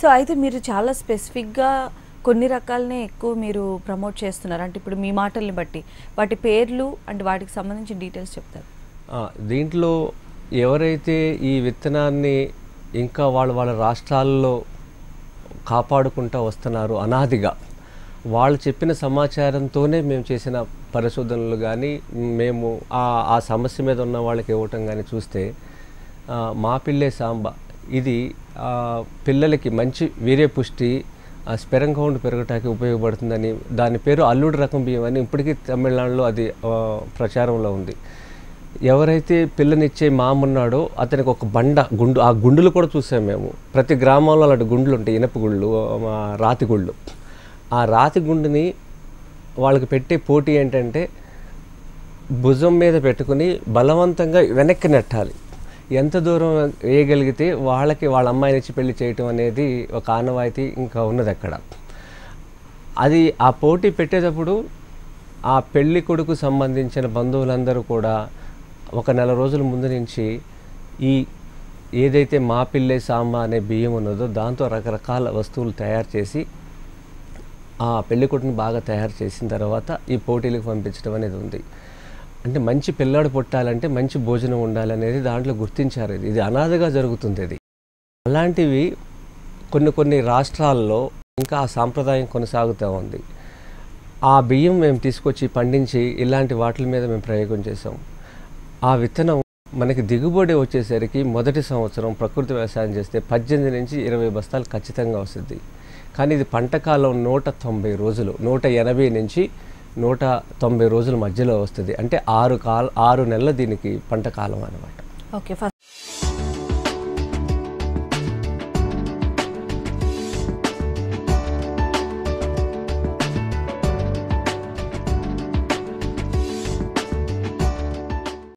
So అయితే మీరు చాలా స్పెసిఫిక్గా కొన్ని రకాలనే ఎక్కువ మీరు ప్రమోట్ చేస్తున్నారు. అంటే ఇప్పుడు మీ మాటల్ని బట్టి వాటి పేర్లు అండ్ వాటికి సంబంధించిన డీటెయిల్స్ చెప్తారు. దీంట్లో ఎవరైతే ఈ విత్తనాన్ని ఇంకా వాళ్ళ వాళ్ళ రాష్ట్రాల్లో కాపాడుకుంటూ వస్తున్నారు అనాదిగా వాళ్ళు చెప్పిన సమాచారంతోనే మేము చేసిన పరిశోధనలు కానీ మేము ఆ ఆ సమస్య మీద ఉన్న వాళ్ళకి ఇవ్వటం కానీ చూస్తే మా పిల్లే సాంబ ఇది పిల్లలకి మంచి వీర్య పుష్టి ఆ స్పెరం కౌంట్ పెరగటానికి ఉపయోగపడుతుందని దాని పేరు అల్లుడు రకం బియ్యం అని ఇప్పటికీ తమిళనాడులో అది ప్రచారంలో ఉంది. ఎవరైతే పిల్లనిచ్చే మామ ఉన్నాడో అతనికి ఒక బండ గుండు ఆ గుండులు కూడా చూసాం మేము. ప్రతి గ్రామంలో అలాంటి గుండులు ఉంటాయి ఇనప గుళ్ళు రాతి గుళ్ళు. ఆ రాతి గుండుని వాళ్ళకి పెట్టే పోటీ ఏంటంటే భుజం మీద పెట్టుకుని బలవంతంగా వెనక్కి నెట్టాలి. ఎంత దూరం వేయగలిగితే వాళ్ళకి వాళ్ళ అమ్మాయిని ఇచ్చి పెళ్ళి చేయటం అనేది ఒక ఆనవాయితీ ఇంకా ఉన్నది అక్కడ. అది ఆ పోటీ పెట్టేటప్పుడు ఆ పెళ్ళి కొడుకు సంబంధించిన బంధువులందరూ కూడా ఒక నెల రోజుల ముందు నుంచి ఈ ఏదైతే మా పిల్లే సాంబ అనే బియ్యం ఉన్నదో దాంతో రకరకాల వస్తువులు తయారు చేసి ఆ పెళ్ళి కొడుకుని బాగా తయారు చేసిన తర్వాత ఈ పోటీలకు పంపించడం అనేది ఉంది. అంటే మంచి పిల్లాడు పుట్టాలంటే మంచి భోజనం ఉండాలనేది దాంట్లో గుర్తించారు ఇది. ఇది అనాథగా జరుగుతుంది ఇది. అలాంటివి కొన్ని కొన్ని రాష్ట్రాల్లో ఇంకా ఆ సాంప్రదాయం కొనసాగుతూ ఉంది. ఆ బియ్యం మేము తీసుకొచ్చి పండించి ఇలాంటి వాటి మీద మేము ప్రయోగం చేసాం ఆ విత్తనం మనకి దిగుబడి వచ్చేసరికి మొదటి సంవత్సరం ప్రకృతి వ్యవసాయం చేస్తే పద్దెనిమిది నుంచి ఇరవై బస్తాలు ఖచ్చితంగా వస్తుంది. కానీ ఇది పంటకాలం నూట తొంభై రోజులు నూట ఎనభై నుంచి నూట తొంభై రోజుల మధ్యలో వస్తుంది. అంటే ఆరు కాల ఆరు నెలల దీనికి పంట కాలం అనమాట ఓకే